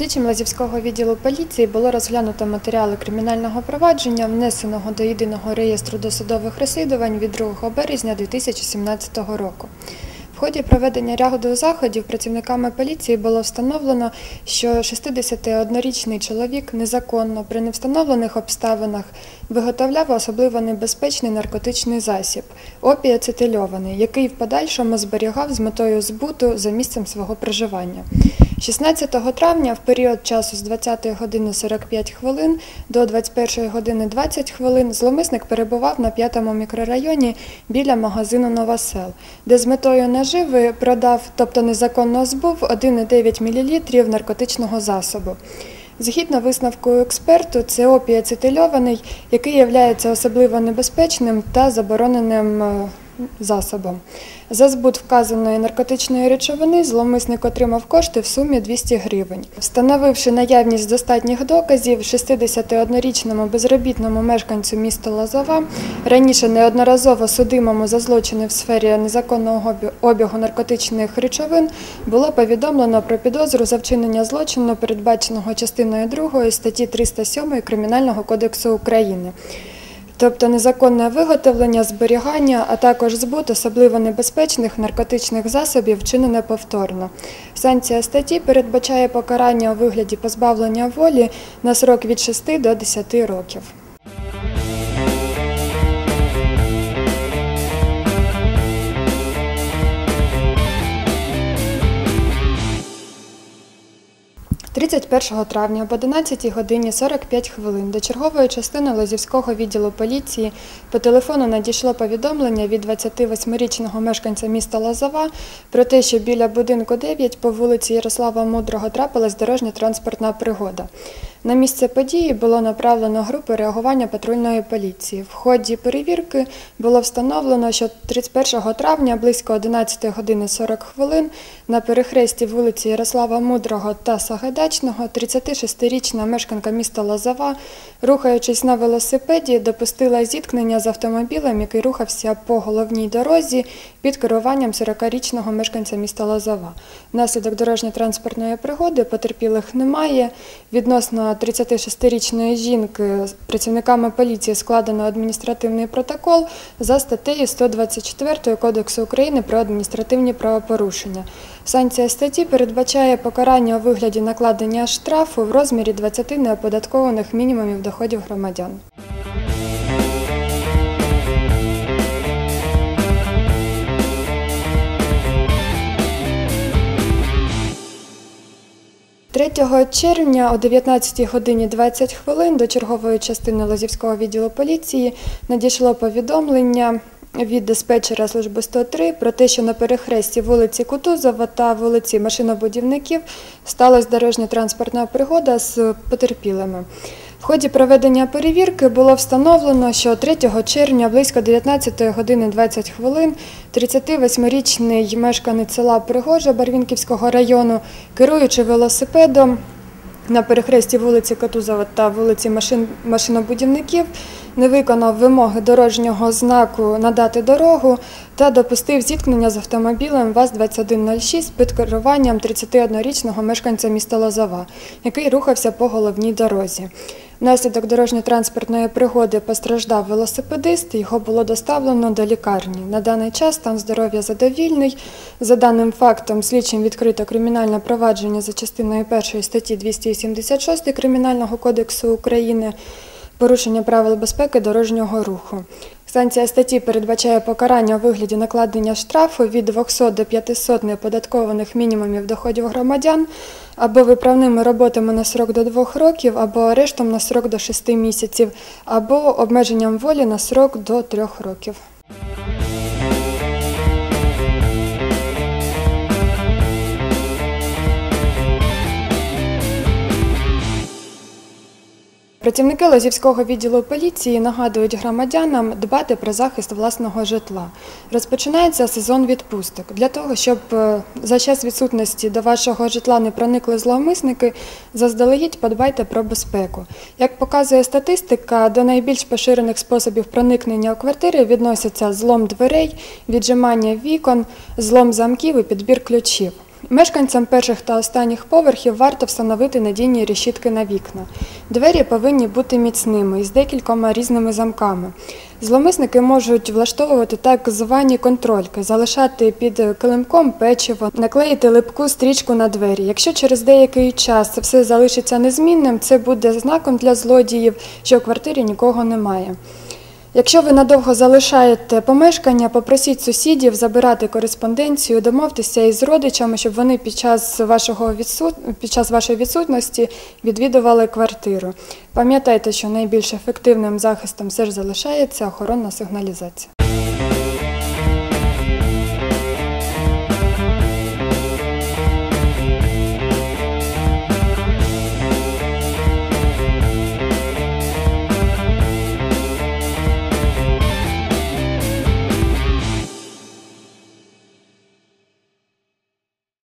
Слідчим Лазівського відділу поліції було розглянуто матеріали кримінального провадження, внесеного до єдиного реєстру досудових розслідувань від 2 березня 2017 року. В ході проведення ряду заходів працівниками поліції було встановлено, що 61-річний чоловік незаконно при невстановлених обставинах виготовляв особливо небезпечний наркотичний засіб опіацетильований, який в подальшому зберігав з метою збуту за місцем свого проживання. 16 травня в період часу з 20 години 45 хвилин до 21 години 20 хвилин зловмисник перебував на п'ятому мікрорайоні біля магазину Новосел, де з метою наживи продав, тобто незаконно збув 1,9 мл наркотичного засобу. Згідно висновку експерту, це опій ацетильований, який є особливо небезпечним та забороненим е, засобом. За збут вказаної наркотичної речовини зловмисник отримав кошти в сумі 200 гривень. Встановивши наявність достатніх доказів, 61-річному безробітному мешканцю міста Лозова, раніше неодноразово судимому за злочини в сфері незаконного обігу наркотичних речовин, було повідомлено про підозру за вчинення злочину, передбаченого частиною 2 статті 307 Кримінального кодексу України. Тобто незаконне виготовлення, зберігання, а також збут особливо небезпечних наркотичних засобів вчинене повторно. Санкція статті передбачає покарання у вигляді позбавлення волі на срок від 6 до 10 років. – 31 травня об 11 годині 45 хвилин до чергової частини Лозівського відділу поліції по телефону надійшло повідомлення від 28-річного мешканця міста Лозова про те, що біля будинку 9 по вулиці Ярослава Мудрого трапилась дорожня транспортна пригода. На місце події було направлено групу реагування патрульної поліції. В ході перевірки було встановлено, що 31 травня близько 11 години 40 хвилин на перехресті вулиці Ярослава Мудрого та Сагайдачного 36-річна мешканка міста Лозова, рухаючись на велосипеді, допустила зіткнення з автомобілем, який рухався по головній дорозі під керуванням 40-річного мешканця міста Лозова. Внаслідок дорожньо-транспортної пригоди потерпілих немає. Відносно 36-річної жінки працівниками поліції складено адміністративний протокол за статтею 124 Кодексу України про адміністративні правопорушення. Санкція статті передбачає покарання у вигляді накладення штрафу в розмірі 20 неоподаткованих мінімумів доходів громадян. – 3 червня о 19 годині 20 хвилин до чергової частини Лозівського відділу поліції надійшло повідомлення від диспетчера служби 103 про те, що на перехресті вулиці Кутузова та вулиці Машинобудівників сталася дорожньо-транспортна пригода з потерпілими. В ході проведення перевірки було встановлено, що 3 червня близько 19 години 20 хвилин 38-річний мешканець села Пригожа Барвінківського району, керуючи велосипедом на перехресті вулиці Катузова та вулиці Машин... Машинобудівників, не виконав вимоги дорожнього знаку надати дорогу та допустив зіткнення з автомобілем ВАЗ-2106 під керуванням 31-річного мешканця міста Лозова, який рухався по головній дорозі. Внаслідок дорожньо-транспортної пригоди постраждав велосипедист, його було доставлено до лікарні. На даний час стан здоров'я задовільний. За даним фактом, слідчим відкрито кримінальне провадження за частиною 1 статті 276 Кримінального кодексу України порушення правил безпеки дорожнього руху. Санкція статті передбачає покарання у вигляді накладення штрафу від 200 до 500 неоподаткованих мінімумів доходів громадян або виправними роботами на срок до 2 років, або арештом на срок до 6 місяців, або обмеженням волі на срок до 3 років. Працівники Лозівського відділу поліції нагадують громадянам дбати про захист власного житла. Розпочинається сезон відпусток. Для того, щоб е, за час відсутності до вашого житла не проникли зловмисники, заздалегідь подбайте про безпеку. Як показує статистика, до найбільш поширених способів проникнення у квартири відносяться злом дверей, віджимання вікон, злом замків і підбір ключів. Мешканцям перших та останніх поверхів варто встановити надійні решітки на вікна. Двері повинні бути міцними і з декількома різними замками. Зловмисники можуть влаштовувати так звані контрольки, залишати під килимком печиво, наклеїти липку стрічку на двері. Якщо через деякий час це все залишиться незмінним, це буде знаком для злодіїв, що в квартирі нікого немає. Якщо ви надовго залишаєте помешкання, попросіть сусідів забирати кореспонденцію, домовтеся із родичами, щоб вони під час, вашого відсут... під час вашої відсутності відвідували квартиру. Пам'ятайте, що найбільш ефективним захистом все ж залишається охоронна сигналізація.